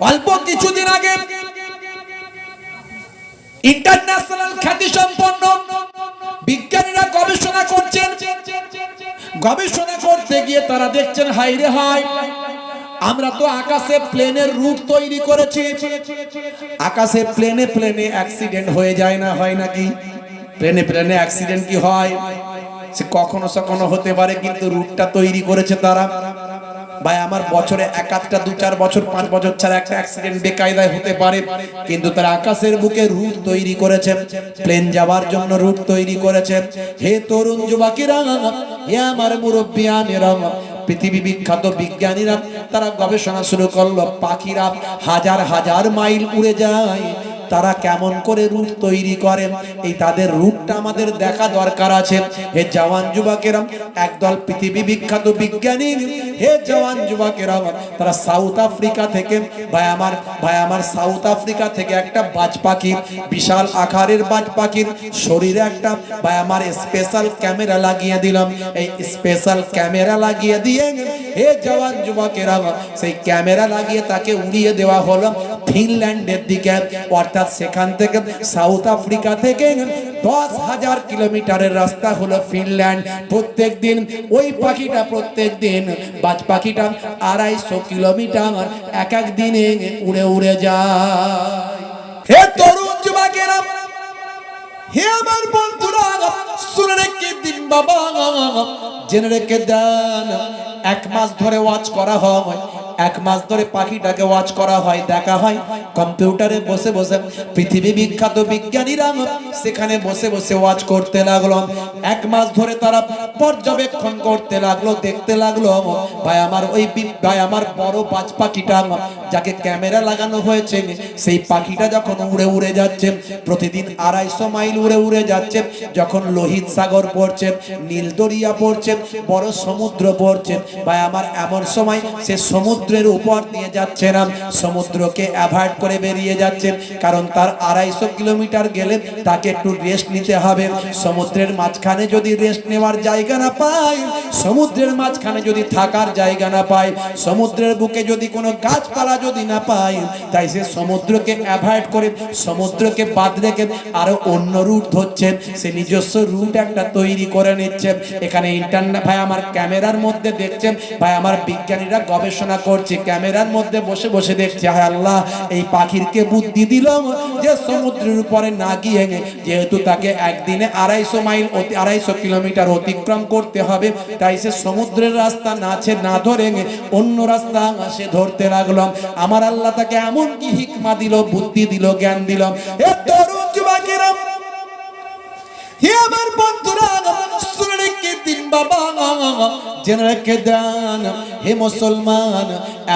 অল্প কিছুদিন আগে ইন্টারন্যাশনাল খ্যাতি সম্পন্ন বিজ্ঞানীরা গবেষণা করছেন। গবেষণা করতে গিয়ে তারা দেখছেন হাইরে হাই আমরা তো আকাশে প্লেনের রুট তৈরি করেছি। আকাশে প্লেনে প্লেনে অ্যাক্সিডেন্ট হয়ে যায় না, হয় নাকি? প্লেনে প্লেনে অ্যাক্সিডেন্ট কি হয়? সে কখনো সখনো হতে পারে, কিন্তু রুটটা তৈরি করেছে তারা। ভাই, আমার বছরে এক আধটা, দু চার বছর, পাঁচ বছর ছাড়া একটা অ্যাক্সিডেন্ট বেকায়দায় হতে পারে। কিন্তু তারা আকাশের বুকে রুট তৈরি করেছে প্লেন যাওয়ার জন্য রুট তৈরি করেছে। হে তরুণ যুবকেরা, হে আমার মুরব্বিয়ানেরা পৃথিবী বিখ্যাত বিজ্ঞানীরা, তারা গবেষণা শুরু করল, পাখিরা হাজার হাজার মাইল উড়ে যায়। তারা কেমন করে রুট তৈরি করেন, এই তাদের রুটটা আমাদের দেখা দরকার আছে। হে জওয়ান যুবকেরা একদল পৃথিবী বিখ্যাত বিজ্ঞানী, হে জওয়ান যুবকেরা তারা সাউথ আফ্রিকা থেকে, ভাই আমার ভাই আমার সাউথ আফ্রিকা থেকে একটা বাজ পাখি, বিশাল আকারের বাজ পাখির শরীরে একটা, ভাই আমার স্পেশাল ক্যামেরা লাগিয়ে দিলাম। এই স্পেশাল ক্যামেরা লাগিয়ে দিয়ে, হে জওয়ান যুবকেরা সেই ক্যামেরা লাগিয়ে তাকে উড়িয়ে দেওয়া হলো ফিনল্যান্ডের দিকে। অর্থাৎ সেখান থেকে সাউথ আফ্রিকা থেকে দশ হাজার কিলোমিটারের রাস্তা হলো ফিনল্যান্ড। প্রত্যেক দিন ওই পাখিটা প্রত্যেক দিন বাজ পাখিটা আড়াইশো কিলোমিটার এক এক দিনে উড়ে উড়ে যায়। হে তরুণ হে আমার বন্ধুরা, শুনে রেখে দিন বাবা। জেনে রেখে দেন, এক মাস ধরে ওয়াচ করা হয়, এক মাস ধরে পাখিটাকে ওয়াচ করা হয়, দেখা হয়, কম্পিউটারে বসে বসে পৃথিবী বিখ্যাত বিজ্ঞানীরা সেখানে বসে বসে ওয়াচ করতে লাগল। এক মাস ধরে তারা পর্যবেক্ষণ করতে লাগল, দেখতে লাগল, ভাই আমার ওই ভাই আমার বড় বাজ পাখিটা, যাকে ক্যামেরা লাগানো হয়েছে, সেই পাখিটা যখন উড়ে উড়ে যাচ্ছে, প্রতিদিন আড়াইশো মাইল উড়ে উড়ে যাচ্ছে, যখন লোহিত সাগর পড়ছে, নীল দরিয়া পড়ছে বড় সমুদ্র পড়ছে। ভাই, আমার এমন সময় সে সমুদ্রের উপর দিয়ে যাচ্ছে না। সমুদ্রকে অ্যাভয়েড করে বেরিয়ে যাচ্ছে, কারণ তার আড়াইশো কিলোমিটার গেলে তাকে একটু রেস্ট নিতে হবে। সমুদ্রের মাঝখানে যদি রেস্ট নেওয়ার জায়গা না পায়, সমুদ্রের মাঝখানে যদি থাকার জায়গা না পায়, সমুদ্রের বুকে যদি কোনো গাছপালা যদি না পায়, তাই সে সমুদ্রকে অ্যাভয়েড করে, সমুদ্রকে বাদ রেখে আরও অন্য রুট ধরছেন সে নিজস্ব রুট একটা তৈরি করে নিচ্ছে। এখানে ইন্টারনেট ভাই, আমার ক্যামেরার মধ্যে দেখছেন, ভাই, আমার বিজ্ঞানীরা গবেষণা করছে, ক্যামেরার মধ্যে বসে বসে দেখছে, হায় আল্লাহ, এই পাখিরকে বুদ্ধি দিল যে সমুদ্রের উপরে না গিয়ে যেহেতু তাকে একদিনে আড়াইশো মাইল আড়াইশো কিলোমিটার অতিক্রম করতে হবে, তাই সে সমুদ্রের রাস্তা নাছে না ধরে অন্য রাস্তা সে ধরতে লাগল। আমার আল্লাহ তাকে এমন কি হিকমা দিল, বুদ্ধি দিল, জ্ঞান দিল। এ তরুণ যুবকেরা, হে আমার মুসলমান,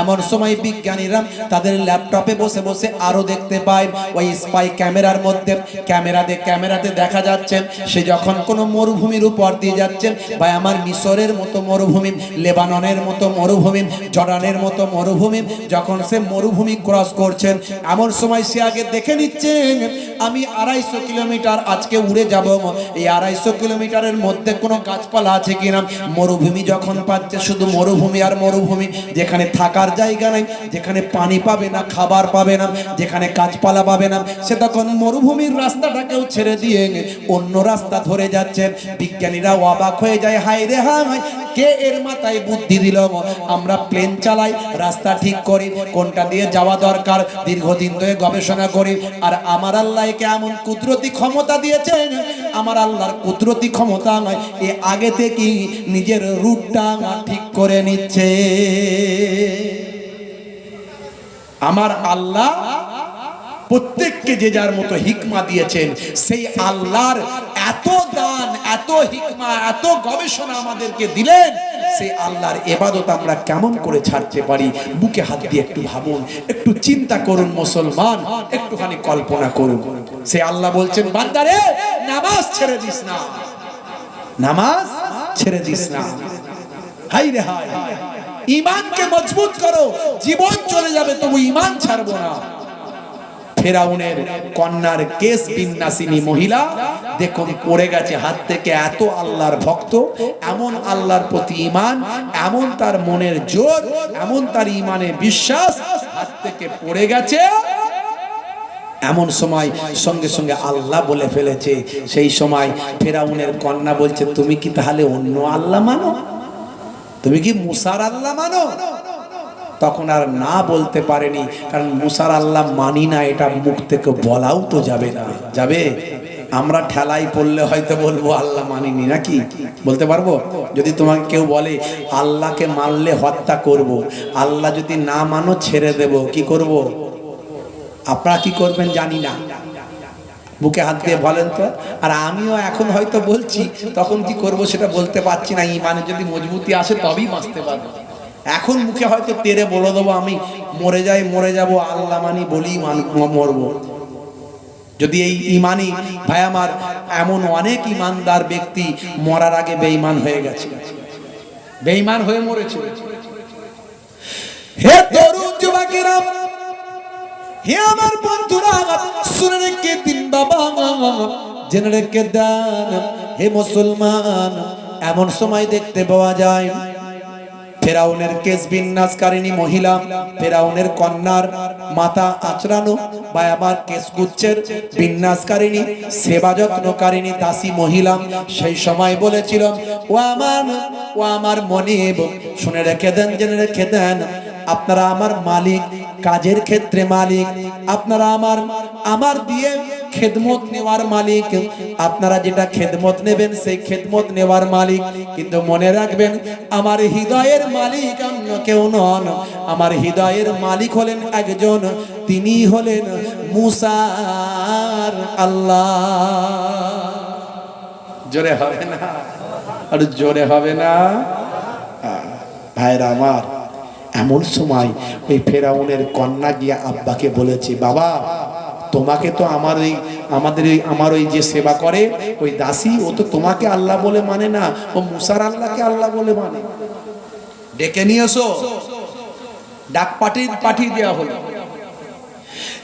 এমন সময় বিজ্ঞানীরা তাদের ল্যাপটপে বসে বসে আরও দেখতে পায়, ওই স্পাই ক্যামেরার মধ্যে ক্যামেরাতে ক্যামেরাতে দেখা যাচ্ছে, সে যখন কোনো মরুভূমির উপর দিয়ে যাচ্ছে বা আমার মিশরের মতো মরুভূমি, লেবাননের মতো মরুভূমি, জর্ডানের মতো মরুভূমি, যখন সে মরুভূমি ক্রস করছেন, এমন সময় সে আগে দেখে নিচ্ছেন, আমি আড়াইশো কিলোমিটার আজকে উড়ে যাব, এই আড়াইশো কিলোমিটারের মধ্যে কোনো গাছপালা আছে? কিনা? মরুভূমি যখন পাচ্ছে, শুধু মরুভূমি আর মরুভূমি। যেখানে থাকার জায়গা নাই, যেখানে পানি পাবে না, খাবার পাবে না, যেখানে গাছপালা পাবে না, সে তখন মরুভূমির রাস্তাটাকেও ছেড়ে দিয়ে অন্য রাস্তা ধরে যাচ্ছে বিজ্ঞানীরা অবাক হয়ে যায়, হায় রে হায় কে এর মাথায় বুদ্ধি দিল? আমরা প্লেন চালাই, রাস্তা ঠিক করি, কোনটা দিয়ে যাওয়া দরকার, দীর্ঘদিন ধরে গবেষণা করি। আর আমার আল্লাহ একে এমন কুদরতি ক্ষমতা দিয়েছেন? আমার আল্লাহর কুদরতি ক্ষমতা নয়, এ আগে থেকেই নিজের রুটটা ঠিক করে নিচ্ছে। আমার আল্লাহ প্রত্যেককে যে যার মতো হিকমা দিয়েছেন, সেই আল্লাহর এত দান, এত হিকমা, এত গবেষণা আমাদেরকে দিলেন, সেই আল্লাহর এবাদত আমরা কেমন করে ছাড়তে পারি? বুকে হাত দিয়ে একটু ভাবুন, একটু চিন্তা করুন মুসলমান, একটুখানি কল্পনা করুন। সে আল্লাহ বলছেন বান্দারে নামাজ ছেড়ে দিস না। নামাজ ছেড়ে দিস না। হাই রে হাই ইমানকে মজবুত করো। জীবন চলে যাবে, তবু ইমান ছাড়বো না। ফেরাউনের কন্যার কেস বিন্যাসিনী মহিলা, দেখুন, পড়ে গেছে হাত থেকে এত আল্লাহর ভক্ত, এমন আল্লাহর প্রতি ইমান এমন তার মনের জোর, এমন তার ইমানে বিশ্বাস, হাত থেকে পড়ে গেছে। এমন সময় সঙ্গে সঙ্গে আল্লাহ বলে ফেলেছে, সেই সময় ফেরাউনের কন্যা বলছে, তুমি কি তাহলে অন্য আল্লাহ মানো? তুমি কি মুসার আল্লাহ মানো? তখন আর না বলতে পারেনি, কারণ মুসার আল্লাহ মানি না এটা মুখ থেকে বলাও তো যাবে না। যাবে? আমরা ঠেলাই পড়লে হয়তো বলব, আল্লাহ মানিনি নাকি? বলতে পারব? যদি তোমাকে কেউ বলে, আল্লাহকে মানলে হত্যা করব। আল্লাহ যদি না মানো ছেড়ে দেব, কি করব। আপনারা কি করবেন জানি না। বুকে হাত দিয়ে বলেন তো। আর আমিও এখন হয়তো বলছি, তখন কি করব সেটা বলতে পারছি না। ইমানে যদি মজবুতি আসে তবেই বাঁচতে পারব। এখন মুখে হয়তো তেরে বলে দেবো, আমি মরে যাই, মরে যাব, আল্লাহ মানি বলি মরবো। যদি এই ইমানি ভাই আমার এমন অনেক ইমানদার ব্যক্তি মরার আগে বেঈমান হয়ে গেছে। বেঈমান হয়ে মরেছে। হে তরুণ যুবকেরা, হে আমার বন্ধুরা, শুনে রেখে দিন বাবা। জেনে রেখে দেন, হে মুসলমান, এমন সময় দেখতে পাওয়া যায় ফেরাউনের কেস বিন্যাসকারিনী মহিলা, ফেরাউনের কন্যার মাথা আচরানো বা আবার কেস গুচ্ছের বিন্যাসকারিনী সেবা যত্নকারিনী দাসী মহিলা সেই সময় বলেছিল, ও আমার ও আমার মনিব, শুনে রেখে দেন, জেনে রেখে দেন, আপনারা আমার মালিক, কাজের ক্ষেত্রে মালিক, আপনারা আমার আমার দিয়ে খেদমত নেওয়ার মালিক। আপনারা যেটা খেদমত নেবেন, সেই খেদমত নেওয়ার মালিক। কিন্তু মনে রাখবেন, আমার হৃদয়ের মালিক অন্য কেউ নন। আমার হৃদয়ের মালিক হলেন একজন, তিনি হলেন মুসার আল্লাহ। জোরে হবে না? আর জোরে হবে না? ভাইরা আমার, এমন সময় ওই ফেরাউনের কন্যা গিয়া আব্বাকে বলেছে, বাবা তোমাকে তো আমার ওই আমাদের ওই আমার ওই যে সেবা করে, ওই দাসী, ও তো তোমাকে আল্লাহ বলে মানে না। ও মুসার আল্লাহকে আল্লাহ বলে মানে। ডেকে নিয়ে এসো। ডাক পাঠিয়ে পাঠিয়ে দেওয়া হলো।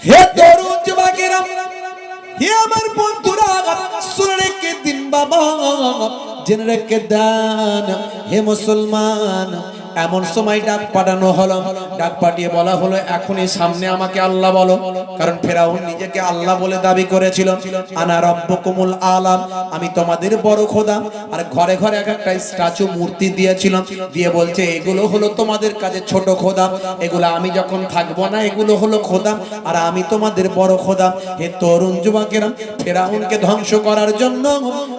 হে তরুণ যুবকেরা, হে আমার বন্ধুরা, শুনে রেখে দিন বাবা। জেনে রেখে দান, হে মুসলমান এমন সময় ডাক পাঠানো হলো। ডাক পাঠিয়ে বলা হলো, এখনই সামনে আমাকে আল্লাহ বলো। কারণ ফেরাউন নিজেকে আল্লাহ বলে দাবি করেছিল। আনা রব্বকুমুল আলাম, আমি তোমাদের বড় খোদা। আর ঘরে ঘরে এক একটা স্ট্যাচু মূর্তি দিয়েছিলাম দিয়ে বলছে, এগুলো হলো তোমাদের কাছে ছোট খোদা। এগুলো আমি যখন থাকব না, এগুলো হলো খোদা। আর আমি তোমাদের বড় খোদা। হে তরুণ যুবকেরা, ফেরাউনকে ধ্বংস করার জন্য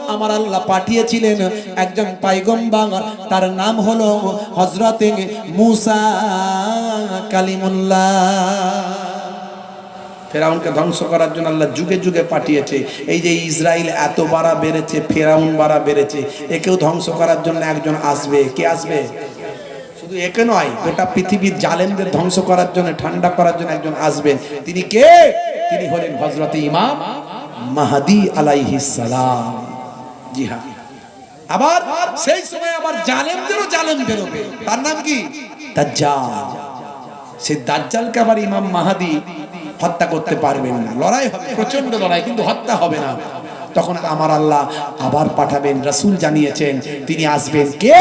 আমার আল্লাহ পাঠিয়েছিলেন একজন পাইগম্বাঙ্গার তার নাম হলো হজরতে মুসা কালিমুল্লাহ। ফেরাউনকে ধ্বংস করার জন্য আল্লাহ যুগে যুগে পাঠিয়েছে। এই যে ইসরায়েল এত বাড়া বেড়েছে, ফেরাউন বাড়া বেড়েছে, একেও ধ্বংস করার জন্য একজন আসবে। কে আসবে? শুধু একে নয়, গোটা পৃথিবীর জালেমদের ধ্বংস করার জন্য, ঠান্ডা করার জন্য একজন আসবেন। তিনি কে? তিনি হলেন হজরত ইমাম মাহাদি আলাইহিস সালাম। জি হ্যাঁ। আবার সেই সময় আবার জালেমদেরও জালেম বেরোবে। তার নাম কি? দাজ্জাল। সেই দাজ্জালকে আবার ইমাম মাহাদি হত্যা করতে পারবেন না। লড়াই হবে প্রচণ্ড লড়াই, কিন্তু হত্যা হবে না। তখন আমার আল্লাহ আবার পাঠাবেন জানিয়েছেন, তিনি আসবেন কে?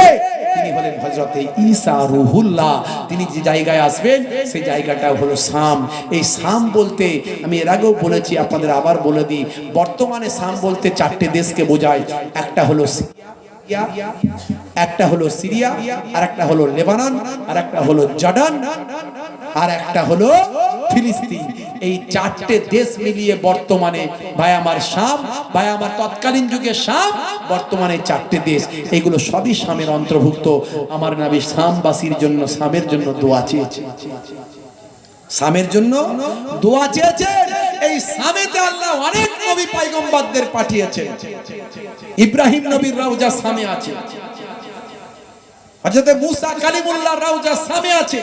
তিনি হলেন হজরতে ঈসা রুহুল্লাহ। তিনি যে জায়গায় আসবেন, সেই জায়গাটা হলো সাম এই সাম বলতে, আমি এর আগেও বলেছি, আপনাদের আবার বলে দিই, বর্তমানে সাম বলতে চারটে দেশকে বোঝায়। একটা হলো সিরিয়া একটা হলো সিরিয়া আর একটা হলো লেবানন আর একটা হলো জর্ডান আর একটা হলো ফিলিস্তিন। এই চারটে দেশ মিলিয়ে বর্তমানে, ভাই আমার শাম, ভাই আমার তৎকালীন যুগে শাম, বর্তমানে চারটে দেশ। এগুলো সবই শামের অন্তর্ভুক্ত। আমার নাবি শামবাসীর জন্য, শামের জন্য দোয়া চেয়েছে। সামের জন্য দোয়া চেয়েছেন। এই সামেতে আল্লাহ অনেক নবী পাইগম্বারদের পাঠিয়েছেন। ইব্রাহিম নবীর রাউজা সামে আছে। হযরত মুসা কালিমুল্লাহ রাউজা সামে আছে।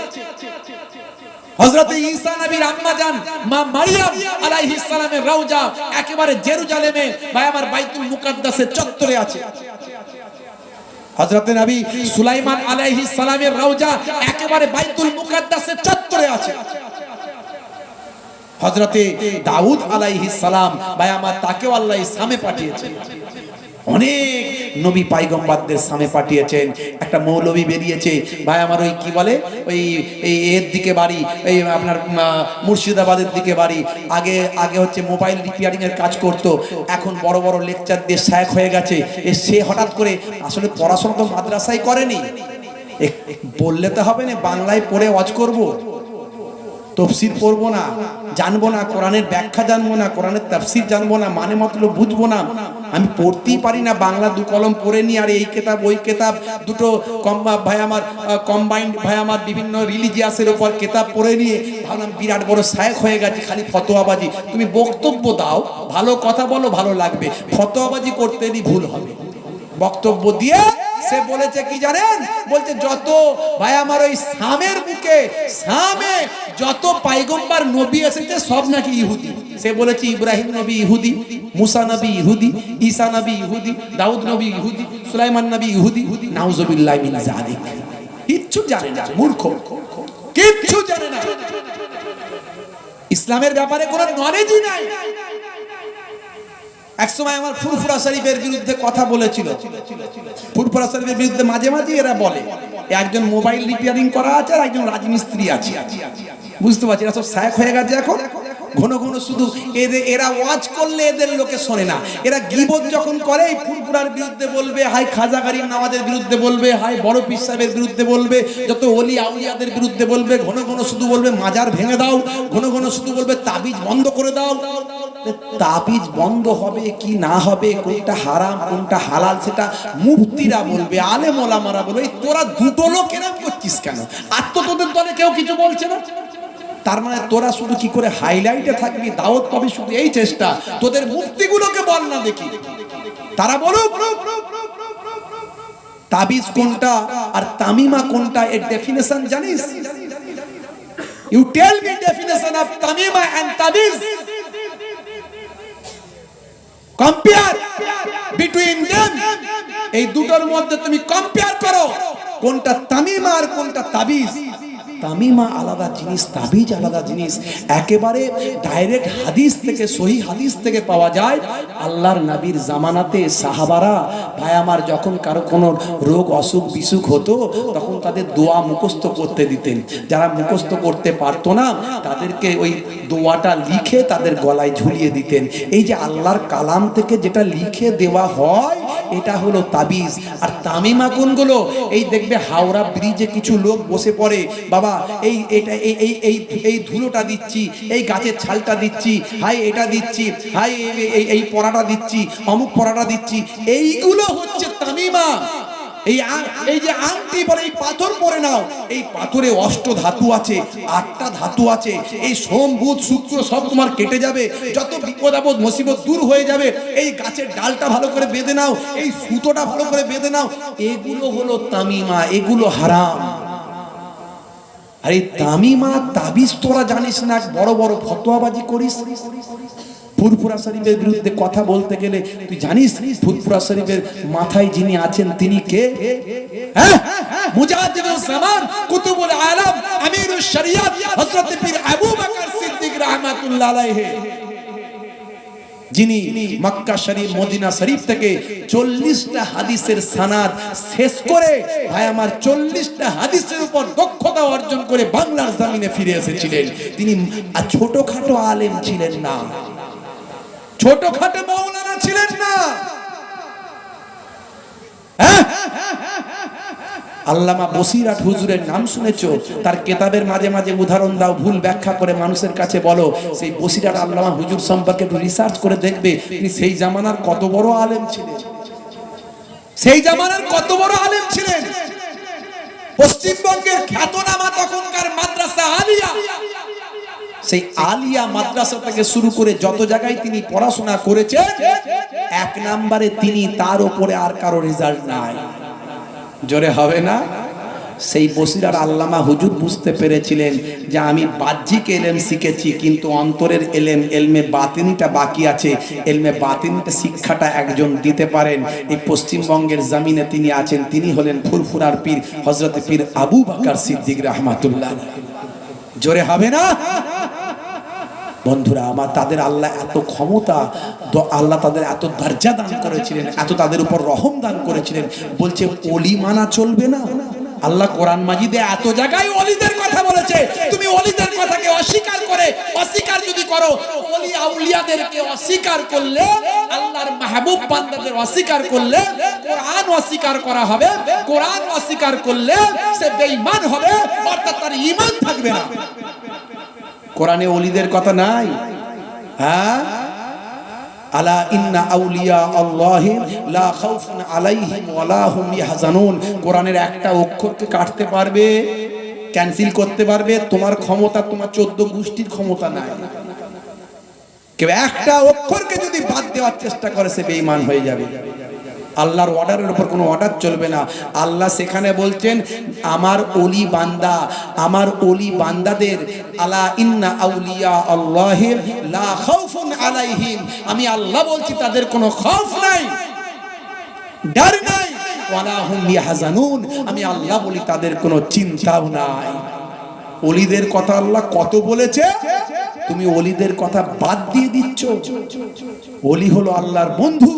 ঈসা নবীর আম্মা জান মা মারিয়াম আলাইহিস সালামের রওজা একেবারে জেরুজালেমে ভাই আমার বাইতুল মুকাদ্দাসের চত্বরে আছে। হযরত নবী সুলাইমান আলাইহিস সালামের রওজা একেবারে বাইতুল মুকাদ্দাসের চত্বরে আছে। হযরতে দাউদ আলাইহিস সালাম ভাই আমার তাকেও আল্লাহ ইসলামে পাঠিয়েছে। অনেক নবী পাইগম্বারদের সামনে পাঠিয়েছেন, একটা মৌলবী বেরিয়েছে। ভাই আমার ওই কি বলে? ওই, এই এর দিকে বাড়ি, এই আপনার মুর্শিদাবাদের দিকে বাড়ি। আগে আগে হচ্ছে মোবাইল রিপেয়ারিংয়ের কাজ করতো। এখন বড় বড় লেকচার দিয়ে শায়ক হয়ে গেছে। এ সে হঠাৎ করে আসলে পড়াশোনা তো মাদ্রাসায় করেনি। বললে তো হবে না, বাংলায় পড়ে ওয়াজ করব? তফসির পড়ব না, জানব না, কোরআনের ব্যাখ্যা জানব না, কোরআনের তাফসির জানব না মানে মতলব বুঝব না। আমি পড়তেই পারি না, বাংলা দু কলম পড়ে নি, আর এই কেতাব, ওই কেতাব, দুটো কম ভাই আমার কম্বাইন্ড ভাই আমার বিভিন্ন রিলিজিয়াসের উপর কেতাব পড়ে নিয়ে ভাবলাম বিরাট বড় সায়ক হয়ে গেছে, খালি ফতোয়াবাজি। তুমি বক্তব্য দাও, ভালো কথা বলো, ভালো লাগবে। ফতোয়াবাজি করতেই ভুল হবে। বক্তব্য দিয়ে সে বলেছে কি জানেন? বলছে, যত ভাই আমার ওই সামের বুকে, সামে যত পাইগম্বার নবী এসেছে, সব নাকি ইহুদি। সে বলেছে, ইব্রাহিম নবী ইহুদি, মুসা নবী ইহুদি, ঈসা নবী ইহুদি, দাউদ নবী ইহুদি, সুলাইমান নবী ইহুদি, নাউজুবিল্লাহ মিন জালিক কিচ্ছু জানে না, মূর্খ। কিচ্ছু জানে না। ইসলামের ব্যাপারে কোনো নলেজই নাই। একসময় আমার ফুরফুরা শরীফের বিরুদ্ধে কথা বলেছিল। ফুরফুরা শরীফের বিরুদ্ধে মাঝে মাঝে এরা বলে একজন মোবাইল রিপেয়ারিং করা আছে আর একজন রাজমিস্ত্রি আছে। বুঝতে পারছি, এরা সব সায়ক হয়ে গেছে এখন। ঘন ঘন শুধু এদের, এরা ওয়াজ করলে এদের লোকে শোনে না। এরা গিবত যখন করে, এই ফুরফুরার বিরুদ্ধে বলবে হাই খাজা নামাজের বিরুদ্ধে বলবে হাই বড় পীর সাহেবের বিরুদ্ধে বলবে, যত অলি আউলিয়াদের বিরুদ্ধে বলবে, ঘন ঘন শুধু বলবে, মাজার ভেঙে দাও। ঘন ঘন শুধু বলবে, তাবিজ বন্ধ করে দাও। তাবিজ বন্ধ হবে, কি না হবে, কোনটা হারাম, কোনটা হালাল, সেটা মুফতিরা বলবে, আলেম ওলামারা বলবে তোরা দুটো লোক এরকম করছিস কেন? আর তো তোদের দলে কেউ কিছু বলছে না। তার মানে তোরা শুধু কি করে হাইলাইটে থাকবি, দাওয়াত পাবি, শুধু এই চেষ্টা? তোদের মুক্তিগুলোকে বল না দেখি। তারা বলুক, তাবিজ কোনটা আর তামিমা কোনটা, এর ডেফিনেশন জানিস? You tell me definition of Tamima and তাবিজ। কম্পেয়ার বিটুইন দেম এই দুটোর মধ্যে তুমি কম্পেয়ার করো। কোনটা তামিম আর কোনটা তাবিজ। তামিমা আলাদা জিনিস, তাবিজ আলাদা জিনিস। একেবারে ডাইরেক্ট হাদিস থেকে, সহি হাদিস থেকে পাওয়া যায় আল্লাহর নাবির জামানাতে সাহাবারা। ভাই, আমার যখন কারও কোনো রোগ, অসুখ, বিসুখ হতো, তখন তাদের দোয়া মুখস্থ করতে দিতেন। যারা মুখস্থ করতে পারতো না, তাদেরকে ওই দোয়াটা লিখে তাদের গলায় ঝুলিয়ে দিতেন। এই যে আল্লাহর কালাম থেকে যেটা লিখে দেওয়া হয়, এটা হলো তাবিজ। আর তামিমা কোনগুলো? এই দেখবে হাওড়া ব্রিজে কিছু লোক বসে পড়ে, বাবা এই, এটা, এই এই এই ধুলোটা দিচ্ছি, এই গাছের ছালটা দিচ্ছি হাই এটা দিচ্ছি হাই এই- এই পড়াটা দিচ্ছি, অমুক পড়াটা দিচ্ছি, এইগুলো হচ্ছে তামিমা এই এই যে আংটি বলে, এই পাথর পরে নাও, এই পাথরে অষ্ট ধাতু আছে, আটটা ধাতু আছে, এই সোম, বুধ, শুক্র সব তোমার কেটে যাবে, যত বিপদ আপদ, মুসিবত দূর হয়ে যাবে, এই গাছের ডালটা ভালো করে বেঁধে নাও, এই সুতোটা ভালো করে বেঁধে নাও, এগুলো হলো তামিমা এগুলো হারাম। আর তামিমা, তাবিজ তোরা জানিস না বড় বড় ফতোয়াবাজি করিস। ফুরফুরা শরীফের বিরুদ্ধে কথা বলতে গেলে, তুই জানিস ফুরফুরা শরীফের মাথায় যিনি আছেন, তিনি কে? হ্যাঁ? মুজাহিদুল জামান, কুতুবুল আলম শরিয়াত, হযরত পীর আবু বকর সিদ্দিক রাহমাতুল্লাহ আলাইহি। যিনি মক্কা শরীফ, মদিনা শরীফ থেকে চল্লিশটা হাদিসের সানাদ শেষ করে ভাই আমার চল্লিশটা হাদিসের উপর দক্ষতা অর্জন করে বাংলার জামিনে ফিরে এসেছিলেন। তিনি ছোটখাটো আলেম ছিলেন না। ছোটখাটো মৌলানা ছিলেন না। হ্যাঁ? আল্লামা বসিরাট হুজুরের নাম শুনেছ? তার কেতাবের মাঝে মাঝে উদাহরণ দাও, ভুল ব্যাখ্যা করে মানুষের কাছে বলো। সেই বসিরাট আল্লামা হুজুর সম্পর্কে একটু রিসার্চ করে দেখবে তিনি সেই জামানার কত বড় আলেম ছিলেন। সেই জামানার কত বড় আলেম ছিলেন। পশ্চিমবঙ্গের খ্যাতনামা তখনকার মাদ্রাসা আলিয়া। সেই আলিয়া মাদ্রাসা থেকে শুরু করে যত জায়গায় তিনি পড়াশোনা করেছেন, এক নম্বরে তিনি তার উপরে আর কারও রেজাল্ট নাই। জোরে হবে না? সেই বসিরার আল্লামা হুজুর বুঝতে পেরেছিলেন যে আমি বাহ্যিক এলেম শিখেছি, কিন্তু অন্তরের এলেম, এলমে বাতিনিটা বাকি আছে। এলমে বাতিনিটা শিক্ষাটা একজন দিতে পারেন। এই পশ্চিমবঙ্গের জামিনে তিনি আছেন, তিনি হলেন ফুরফুরার পীর হজরত পীর আবু বাকার সিদ্দিক রহমাতুল্লাহ। জোরে হবে না? বন্ধুরা, আমার তাদের আল্লাহ এত ক্ষমতা আল্লাহ তাদের এত দরজা দান করেছিলেন, এত তাদের উপর রহম দান করেছিলেন। বলছে, অলি মানা চলবে না। আল্লাহ কোরআন মাজিদে এত জায়গায় অলিদের কথা বলেছে। তুমি অলিদের কথাকে অস্বীকার করে, অস্বীকার যদি করো, অলি আউলিয়াদেরকে অস্বীকার করলে, আল্লাহর মাহবুব বান্দাদের অস্বীকার করলে, কোরআন অস্বীকার করা হবে। কোরআন অস্বীকার করলে সে বেঈমান হবে, অর্থাৎ তার ঈমান থাকবে না। কোরআনে অলিদের কথা নাই। হ্যাঁ? আলা ইন্না আউলিয়া আলাইহিম একটা অক্ষরকে কাটতে পারবে, ক্যান্সেল করতে পারবে, তোমার ক্ষমতা, তোমার চোদ্দ গোষ্ঠীর ক্ষমতা নাই। একটা অক্ষরকে যদি বাদ দেওয়ার চেষ্টা করে, সে বেঈমান হয়ে যাবে। আল্লাহর অর্ডারের উপর কোনো অর্ডার চলবে না। আল্লাহ সেখানে বলছেন, আমার অলি বান্দা, আমার অলি বান্দাদের, আলা ইন্না আউলিয়া আল্লাহিম লা খাউফুন আলাইহিম। আমি আল্লাহ বলছি, তাদের কোনো খৌফ নাই, ডর নাই, ওয়ালা হুম ইয়াহজানুন। আমি আল্লাহ বলি, তাদের কোনো চিন্তাও নাই। অলিদের কথা আল্লাহ কত বলেছে? তুমি অলিদের কথা বাদ দিয়ে দিচ্ছ। অলি হলো আল্লাহর বন্ধু।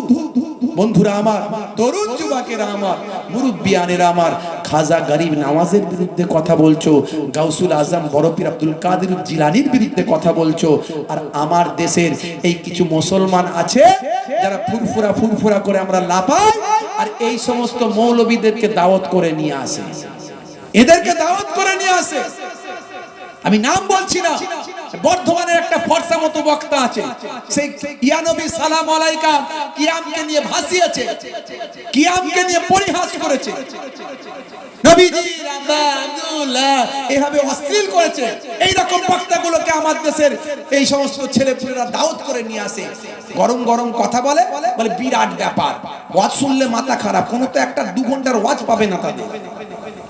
বন্ধুরা আমার, তরুণ যুবকেরা আমার, মুরব্বিয়ানেরা আমার, খাজা গরিব নামাজের বিরুদ্ধে কথা বলছো, গাউসুল আজম বরফির আব্দুল কাদের জিলানির বিরুদ্ধে কথা বলছো, আর আমার দেশের এই কিছু মুসলমান আছে, যারা ফুরফুরা ফুরফুরা করে আমরা লাপাই আর এই সমস্ত মৌলবীদেরকে দাওয়াত করে নিয়ে আসে। এদেরকে দাওয়াত করে নিয়ে আসে। আমি নাম বলছি না। বর্ধমানের একটা ফর্সা মতো বক্তা আছে। সেই ইয়ানবী সালাম আলাইকা কিয়ামকে নিয়ে ভাসিয়েছে, কিয়ামকে নিয়ে পরিহাস করেছে। এভাবে অশ্লীল করেছে। বক্তাগুলোকে দেশের এই সমস্ত দাওয়াত করে নিয়ে আসে। গরম গরম কথা বলে বলে বিরাট ব্যাপার। ওয়াজ শুনলে মাথা খারাপ, কোনো তো একটা দু ঘণ্টার ওয়াজ পাবে না তাদের।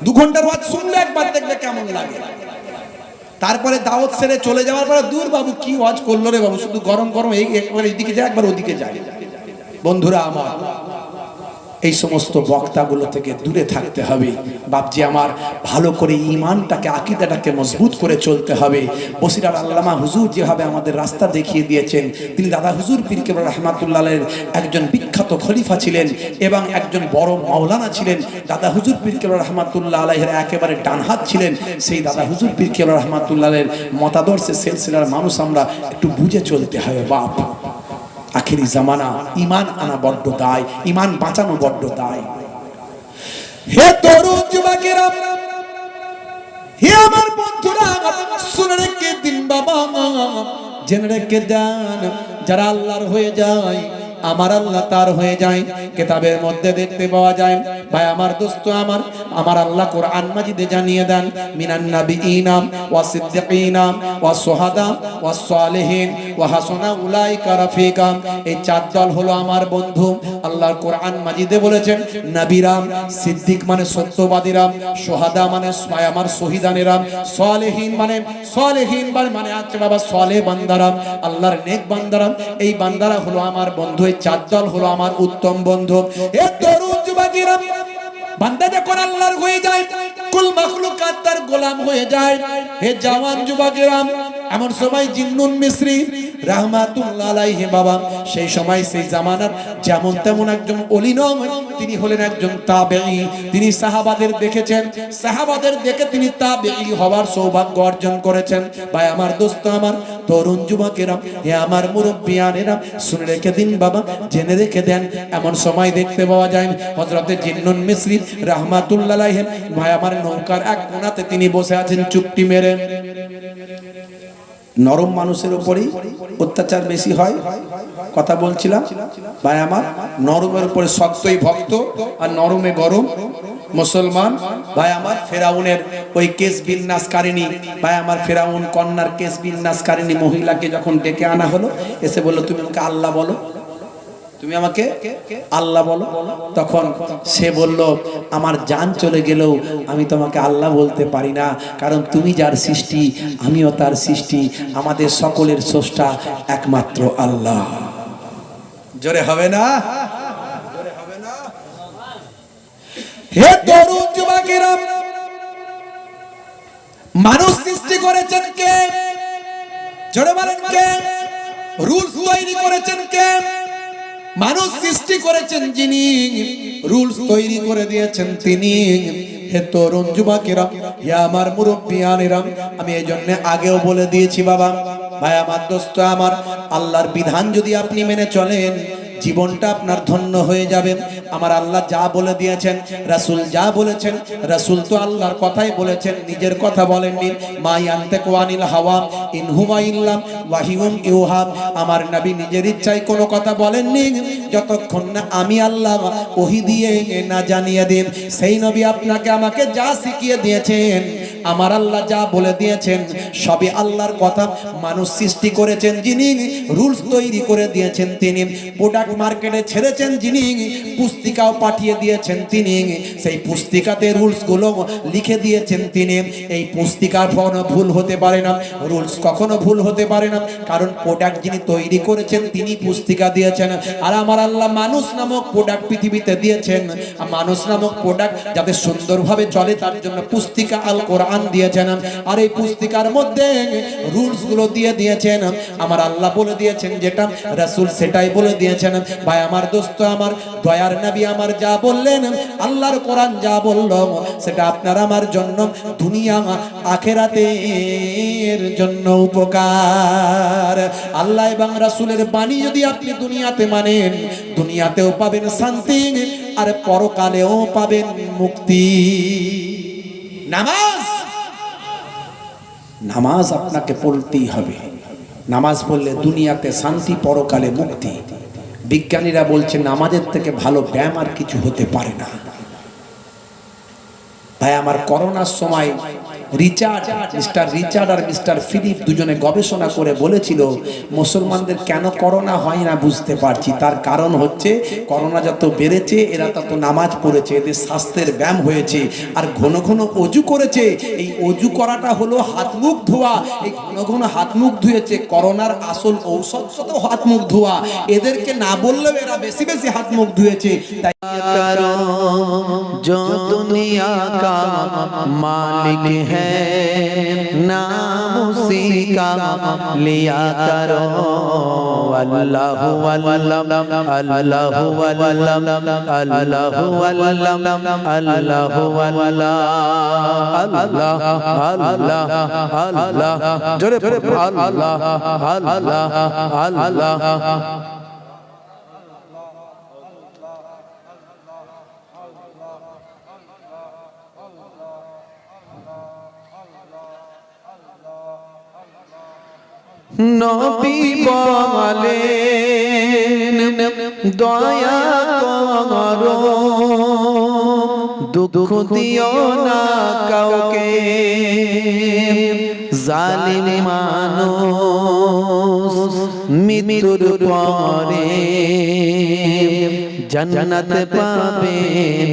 দু ঘণ্টার ওয়াজ শুনলে একবার দেখবে কেমন লাগে। তারপরে দাওয়াত সেরে চলে যাওয়ার পরে দূর বাবু কি ওয়াজ করল রে বাবু? শুধু গরম গরম এই একবার এইদিকে যায়, একবার ওদিকে যায়। বন্ধুরা আমার এই সমস্ত বক্তাগুলো থেকে দূরে থাকতে হবে। বাপজি আমার, ভালো করে ইমানটাকে আকিদাটাকে মজবুত করে চলতে হবে। বসিরার আল্লামা হুজুর যেভাবে আমাদের রাস্তা দেখিয়ে দিয়েছেন, তিনি দাদা হুজুর পীর কেবল রহমাতুল্লাহের একজন বিখ্যাত খলিফা ছিলেন এবং একজন বড় মাওলানা ছিলেন। দাদা হুজুর পীর কেবল রহমাতুল্লাহ আলাইহের একেবারে ডানহাত ছিলেন। সেই দাদা হুজুর পীর কেবল রহমাতুল্লাহের মতাদর্শে সেলসিলার মানুষ আমরা একটু বুঝে চলতে হবে বাপ। আখেরি জামানা ইমান আনা বড্ড দায় ইমান বাঁচানো বড্ড দায়। হে তরুণ যুবকেরা, হে আমার বন্ধুরা, শুনে রেখে দিন বাবা জেনে রেখে দেন, যারা আল্লাহর হয়ে যায় আমার আল্লাহ তার হয়ে যায়, কেতাবের মধ্যে দেখতে পাওয়া যায়। ভাই, আমার দোস্ত আমার আমার আল্লাহ কোরআন মাজিদে জানিয়ে দেন, মিনান নাবিয়িনা ওয়া সিদ্দিকিনা ওয়া সুহাদা ওয়া সালিহিন ওয়া হাসানা উলাইকা রাফিকা। এই চার দল হলো আমার বন্ধু। আল্লাহর কোরআন মাজিদে বলেছেন নবীরাম সিদ্দিক মানে সত্যবাদীরাম সোহাদা মানে ভাই আমার শহীদানেরাম সালেহীন মানে সালেহীন মানে আছে বাবা, সালে বান্দারাম আল্লাহর নেক বান্দারাম এই বান্দারা হলো আমার বন্ধু চার হলো আমার উত্তম বন্ধু। এ তরুণ যুবকেরা বান্দা যখন আল্লাহর হয়ে যায়, কুল মাখলুকাত তার গোলাম হয়ে যায়। হে জওয়ান যুবকেরা এমন সময় জিন্নুন মিশ্রি রাহমাতুল্লাহ বাবা, সেই সময়, সেই জামানার যেমন তেমন একজন অলি তিনি হলেন একজন তাবেঈ। তিনি সাহাবাদের দেখেছেন, সাহাবাদের দেখে তিনি তাবেঈ হওয়ার সৌভাগ্য অর্জন করেছেন। ভাই, আমার দোস্ত, আমার তরুণ যুবকেরা, হে আমার মুরব্বিয়ানেরা, শুনে রেখে দিন বাবা, জেনে রেখে দেন, এমন সময় দেখতে পাওয়া যায় হযরতে জিন্নুন মিশ্রি রাহমাতুল্লাহ ভাই, আমার নৌকার এক কোণাতে তিনি বসে আছেন চুপটি মেরে। নরম মানুষের উপরেই অত্যাচার বেশি হয়। কথা বলছিলাম, ভাই আমার, নরমের উপরে শক্তই ভক্ত আর নরমে গরম মুসলমান। ভাই আমার, ফেরাউনের ওই কেস বিন্যাসকারিনী ভাই আমার ফেরাউন কন্যার কেস বিন্যাসকারিনী মহিলাকে যখন ডেকে আনা হলো, এসে বলল, তুমি ওকে আল্লাহ বলো। তুমি আমাকে আল্লাহ বলো। তখন সে বলল, আমার জান চলে গেলেও আমি তোমাকে আল্লাহ বলতে পারি না। কারণ তুমি যার সৃষ্টি, আমিও তার সৃষ্টি। আমাদের সকলের স্রষ্টা একমাত্র আল্লাহ। জোরে হবে না? হে তরুণ যুবকেরা, মানুষ সৃষ্টি করেছেন কে? জোরে বলেন কে? রুলস তৈরি করেছেন কে? মানুষ সৃষ্টি করেছেন যিনি, রুলস তৈরি করে দিয়েছেন তিনি। হে তরুণ যুবকেরা, হে আমার মুরব্বিয়ানেরা, আমি এই জন্য আগেও বলে দিয়েছি বাবা, ভাই, আমার দোস্ত, আমার আল্লাহর বিধান যদি আপনি মেনে চলেন জীবনটা আপনার ধন্য হয়ে যাবে। আমার আল্লাহ যা বলে দিয়েছেন, রাসুল যা বলেছেন, রাসূল তো আল্লাহর কথাই বলেছেন, নিজের কথা বলেননি। মাই আনতে কোয়ানিল হাওয়া, ইন হুয়া ইল্লাম ওয়াহিউম ইউহাব আমার নবী নিজের ইচ্ছায় কোনো কথা বলেননি। যতক্ষণ না আমি আল্লাহ ওহি দিয়ে না জানিয়ে দিন, সেই নবী আপনাকে আমাকে যা শিখিয়ে দিয়েছেন আমার আল্লাহ যা বলে দিয়েছেন, সবই আল্লাহর কথা। মানুষ সৃষ্টি করেছেন যিনি, রুলস তৈরি করে দিয়েছেন তিনি। প্রোডাক্ট মার্কেটে ছেড়েছেন যিনি, পুস্তিকাও পাঠিয়ে দিয়েছেন তিনি। সেই পুস্তিকাতে রুলসগুলো লিখে দিয়েছেন তিনি। এই পুস্তিকা কখনো ভুল হতে পারে না। রুলস কখনো ভুল হতে পারে না। কারণ প্রোডাক্ট যিনি তৈরি করেছেন, তিনি পুস্তিকা দিয়েছেন। আর আমার আল্লাহ মানুষ নামক প্রোডাক্ট পৃথিবীতে দিয়েছেন। মানুষ নামক প্রোডাক্ট যাতে সুন্দরভাবে চলে, তার জন্য পুস্তিকা আল কোরআন দিয়েছেন, আর এই পুস্তিকার মধ্যে রুলসগুলো দিয়ে দিয়েছেন। আমার আল্লাহ বলে দিয়েছেন যেটা, রাসূল সেটাই বলে দিয়েছেন। ভাই, আমার দোস্ত, আমার দয়ার নবী আমার যা বললেন, আল্লাহর কোরআন যা বলল, সেটা আপনার আমার জন্য দুনিয়া আখেরাতের জন্য উপকার। আল্লাহ এবং রাসূলের বাণী যদি আপনি দুনিয়াতে মানেন, দুনিয়াতেও পাবেন শান্তি, আর পরকালেও পাবেন মুক্তি। নামাজ! নামাজ আপনাকে পড়তেই হবে। নামাজ পড়লে দুনিয়াতে শান্তি, পরকালে মুক্তি। বিজ্ঞানীরা বলছে, নামাজের থেকে ভালো ব্যায়াম আর কিছু হতে পারে না। ভাই আমার করোনার সময় রিচার্ড, মিস্টার রিচার্ড আর মিস্টার ফিলিপ দুজনে গবেষণা করে বলেছিল, মুসলমানদের কেন করোনা হয় না বুঝতে পারছি। তার কারণ হচ্ছে, করোনা যত বেড়েছে, এরা তত নামাজ পড়েছে, এদের স্বাস্থ্যের ব্যায়াম হয়েছে, আর ঘন ঘন অজু করেছে। এই অজু করাটা হলো হাত মুখ ধোয়া। এই ঘন ঘন হাত মুখ ধুয়েছে, করোনার আসল ঔষধ তো হাত মুখ ধোয়া। এদেরকে না বললেও এরা বেশি বেশি হাত মুখ ধুয়েছে। তাই কারণ দুনিয়া কা মালিক হ্যায় ہے نام اسی کا لیا کرو اللہ اللہ اللہ اللہ اللہ اللہ اللہ اللہ اللہ নবী বলেন দয়া করো দুঃখ দিও না কাউকে। জালিম মানুষ মৃত্যুর পরে جنت پاوے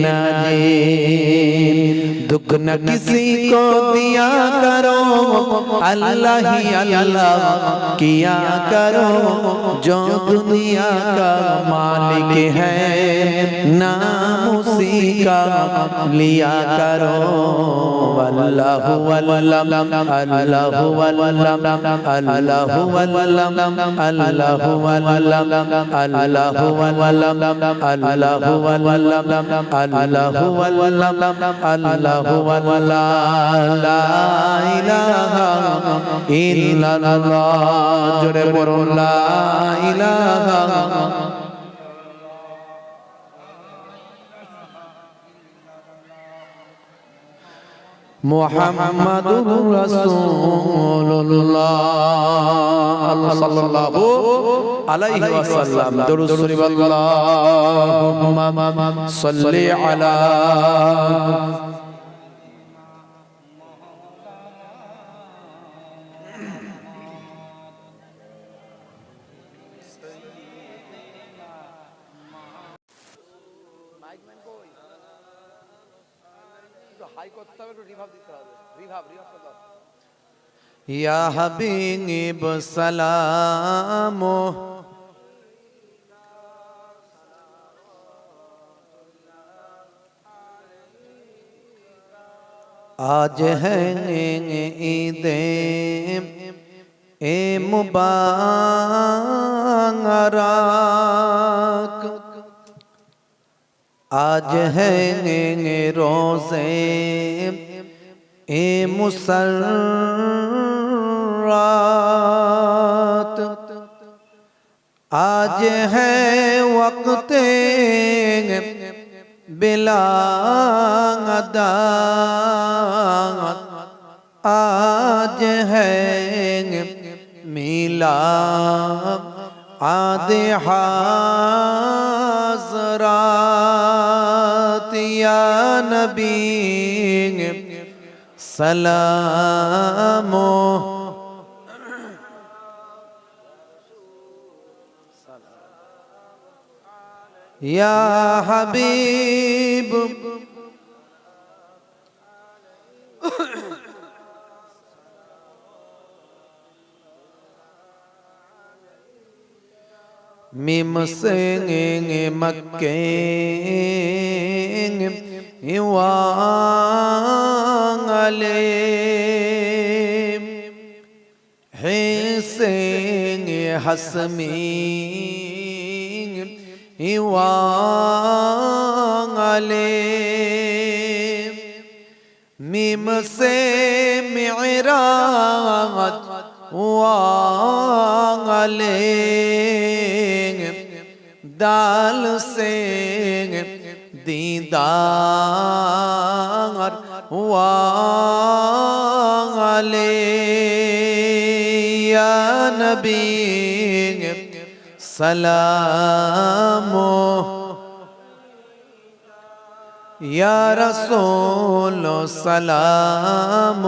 نہ جی دکھ نہ کسی کو دیا کرو، اللہ ہی اللہ کیا کرو، جو دنیا کا مالک ہے، نام اسی کا لیا کرو۔ اللہ اللہ اللہ اللہ اللہ اللہ اللہ আল্লাহু আল্লাহ আল্লাহু আল্লাহ আল্লাহু আল্লাহ লা ইলাহা ইল্লাল্লাহ জোরে বলুন লা ইলাহা মুহাম্মাদুর রাসূলুল্লাহ সাল্লাল্লাহু আলাইহি ওয়াসাল্লাম। দরুদ শরীফ আল্লাহুম্মা। সাল্লি আলা হাই করতে হবে একটু রিভাব দিতে হবে রিভাব রিভাব করতে হবে يا حبيب سلام آج ہے دے اے مبارک آج ہے روزے۔ اے مسرات۔ آج ہے وقت بلا ادا آج ہے میلا آد حاضرات يا نبي سلام يا حبيب. ميم سين مكين يوان وعليم حسين حسمين. وعليم ميم سين معراج وعليم دال سے دیدار والے۔ یا نبی سلام۔ یا رسول سلام۔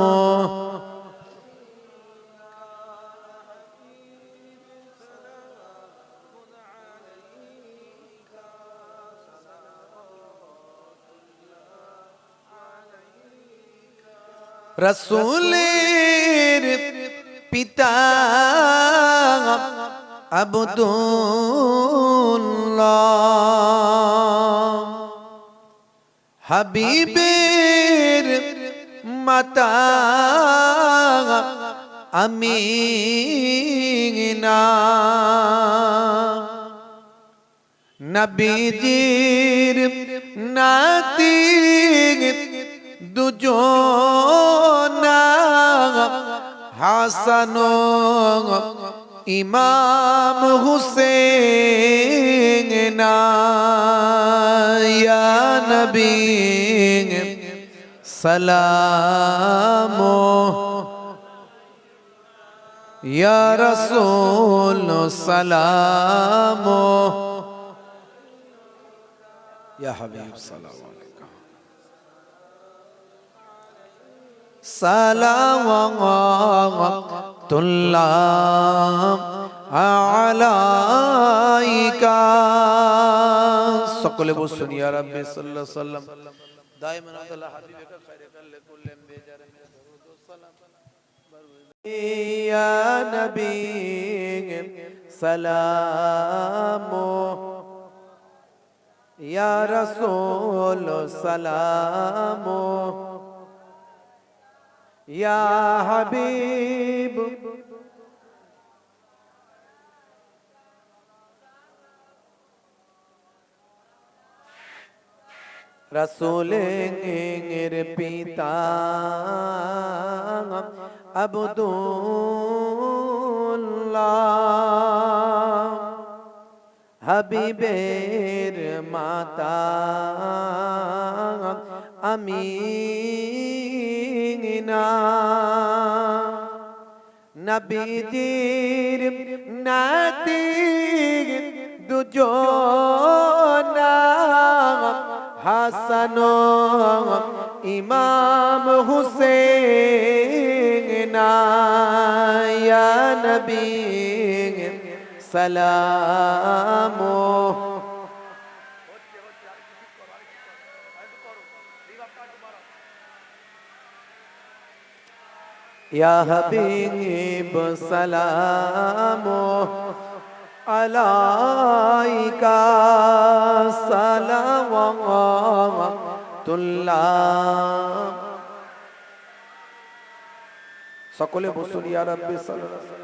রসুলের পিতা আবদুল্লাহ। হাবিবের মাতা আমিনা। নবীজির নাতি দুজনা হাসান ইমাম হুসেন ইয়া নবী সালামো। ইয়া রসুল সালামো। ইয়া হাবিব সালাম। আলাইকুম সালাম আলাইকা। সকলে বসুন ইয়া রাব্বি সাল্লাল্লাহু আলাইহি সাল্লাম ইয়া হাবিব রসুলের পিতা আবদুল্লাহ হাবিবের মাতা আমিনা নবীজির নাতি দুজনা হাসান ইমাম হুসেন নবী সালামো ইয়া سلام عليك صلوات الله সকলে বসুন ইয়া রাব্বি সাল্লাল্লাহু